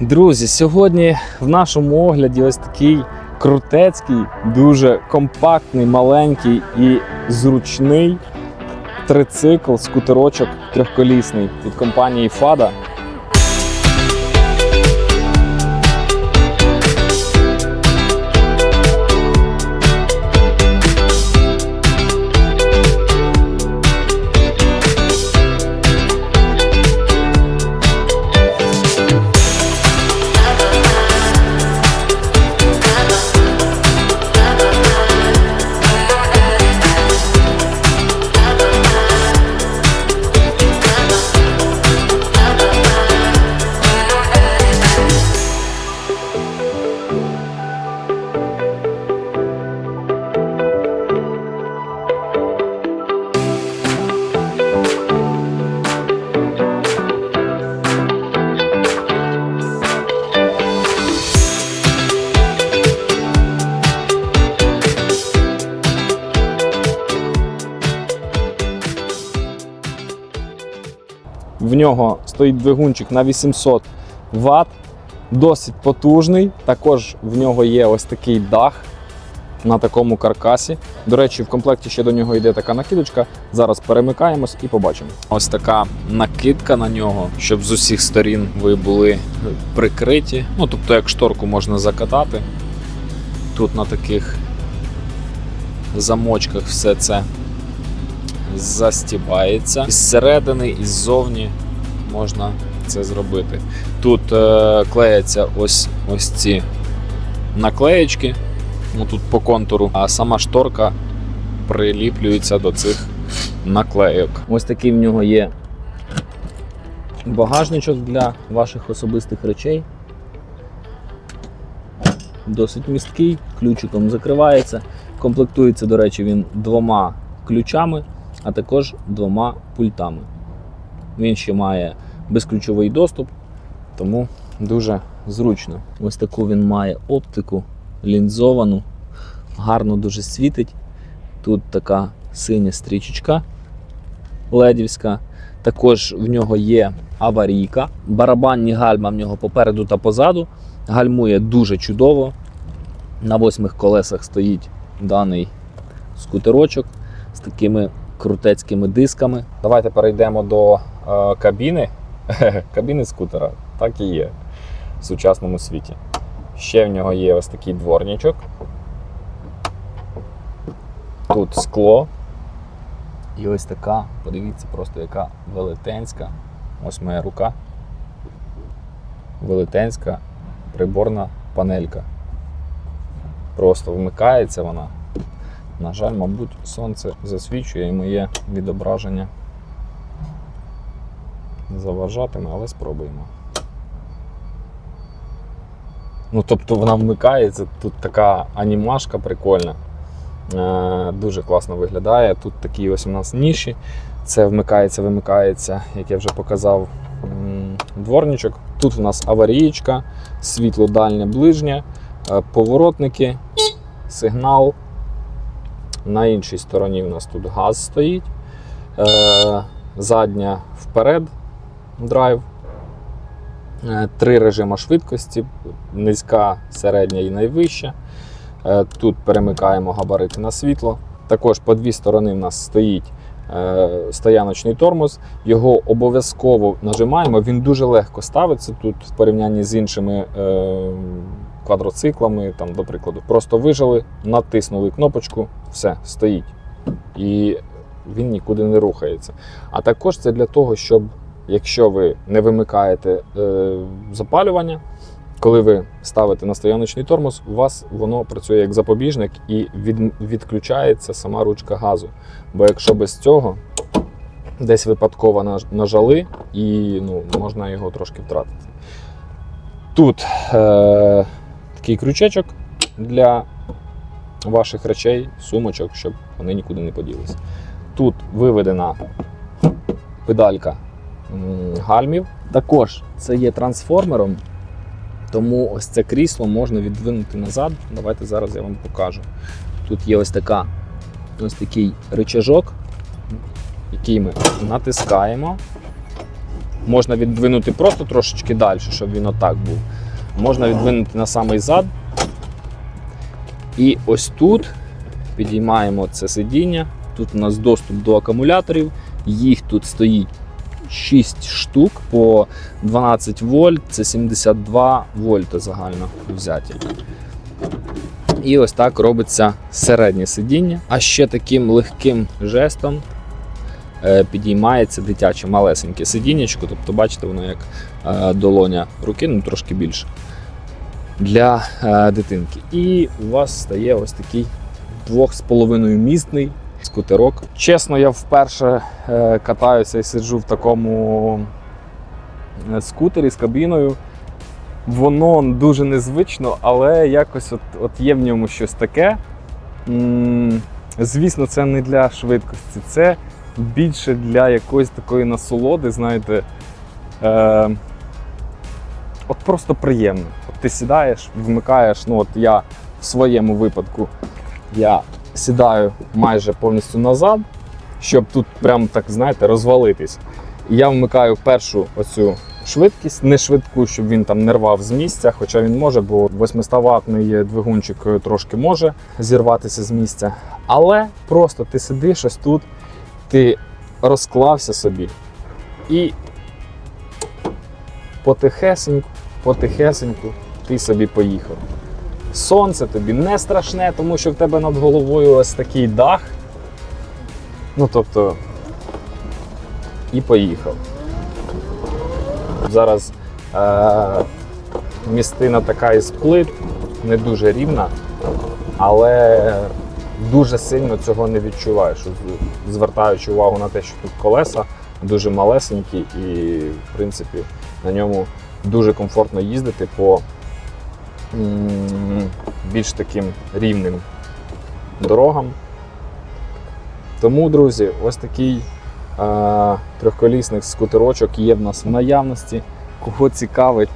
Друзі, сьогодні в нашому огляді ось такий крутецький, дуже компактний, маленький і зручний трицикл, скутерочок трьохколісний від компанії Фада. В нього стоїть двигунчик на 800 Вт, досить потужний. Також в нього є ось такий дах на такому каркасі. До речі, в комплекті ще до нього йде така накидочка. Зараз перемикаємось і побачимо. Ось така накидка на нього, щоб з усіх сторін ви були прикриті. Ну, тобто, як шторку можна закатати. Тут на таких замочках все це застібається. Із середини, і ззовні можна це зробити. Тут е, клеяться ось, ось ці наклеєчки, ну тут по контуру, а сама шторка приліплюється до цих наклейок. Ось такий в нього є багажничок для ваших особистих речей. Досить місткий, ключиком закривається. Комплектується, до речі, він двома ключами, а також двома пультами. Він ще має безключовий доступ, тому дуже зручно. Ось таку він має оптику лінзовану, гарно дуже світить. Тут така синя стрічечка ледівська. Також в нього є аварійка. Барабанні гальма в нього попереду та позаду. Гальмує дуже чудово. На восьмих колесах стоїть даний скутерочок з такими крутецькими дисками. Давайте перейдемо до е, кабіни. кабіни скутера. Так і є в сучасному світі. Ще в нього є ось такий дворничок. Тут скло. І ось така, подивіться, просто яка велетенська. Ось моя рука. Велетенська приборна панелька. Просто вмикається вона. На жаль, мабуть, сонце засвічує і моє відображення заважатиме, але спробуємо. Ну, тобто вона вмикається, тут така анімашка прикольна. Е, дуже класно виглядає. Тут такі ось у нас ніші. Це вмикається, вимикається, як я вже показав, дворничок. Тут у нас аварієчка, світло дальнє ближнє, е, поворотники, сигнал. На іншій стороні у нас тут газ стоїть. Е, задня вперед драйв. Е, Три режими швидкості: низька, середня і найвища. Е, Тут перемикаємо габарити на світло. Також по дві сторони в нас стоїть стояночний тормоз. Його обов'язково нажимаємо. Він дуже легко ставиться тут в порівнянні з іншими квадроциклами, там, до прикладу. Просто вижали, натиснули кнопочку, все, стоїть. І він нікуди не рухається. А також це для того, щоб якщо ви не вимикаєте е, запалювання, коли ви ставите на стояночний тормоз, у вас воно працює як запобіжник і від, відключається сама ручка газу. Бо якщо без цього десь випадково нажали, і ну, можна його трошки втратити. Тут е, такий крючечок для ваших речей, сумочок, щоб вони нікуди не поділися. Тут виведена педалька гальмів. Також це є трансформером, тому ось це крісло можна відвинути назад. Давайте зараз я вам покажу. Тут є ось така ось такий рычажок, який ми натискаємо. Можна віддвинути просто трошечки далі, щоб він отак був. Можна віддвинути на самий зад. І ось тут підіймаємо це сидіння. Тут у нас доступ до акумуляторів. Їх тут стоїть 6 штук по 12 вольт, це 72 вольти загально взяті. І ось так робиться середнє сидіння. А ще таким легким жестом підіймається дитяче малесеньке сидіннячко. Тобто, бачите, воно як е, долоня руки, ну трошки більше для е, дитинки. І у вас стає ось такий 2,5 містний скутерок. Чесно, я вперше е, катаюся і сиджу в такому е, скутері з кабіною. Воно дуже незвично, але якось от, от є в ньому щось таке. М, Звісно, це не для швидкості, це більше для якоїсь такої насолоди, знаєте. Е, от просто приємно. От ти сідаєш, вмикаєш. Ну, от я в своєму випадку я сідаю майже повністю назад, щоб тут прям так, знаєте, розвалитись. Я вмикаю першу оцю швидкість, не швидку, щоб він там не рвав з місця, хоча він може, бо 800-ваттний двигунчик трошки може зірватися з місця. Але просто ти сидиш ось тут, ти розклався собі і потихесеньку, потихесеньку ти собі поїхав. Сонце тобі не страшне, тому що в тебе над головою ось такий дах. Ну тобто, і поїхав. Зараз е- містина така із плит, не дуже рівна, але дуже сильно цього не відчуваєш. Звертаючи увагу на те, що тут колеса дуже малесенькі, і в принципі на ньому дуже комфортно їздити по більш таким рівним дорогам. Тому, друзі, ось такий е, трьохколісний скутерочок є в нас в наявності. Кого цікавить,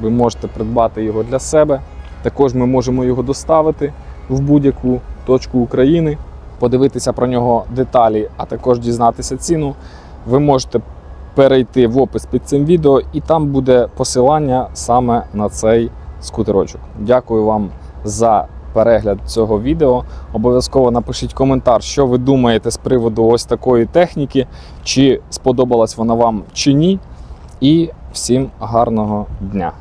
ви можете придбати його для себе. Також ми можемо його доставити в будь-яку точку України, подивитися про нього деталі, а також дізнатися ціну. Ви можете перейти в опис під цим відео, і там буде посилання саме на цей скутерочок. Дякую вам за перегляд цього відео. Обов'язково напишіть коментар, що ви думаєте з приводу ось такої техніки, чи сподобалась вона вам чи ні. І всім гарного дня!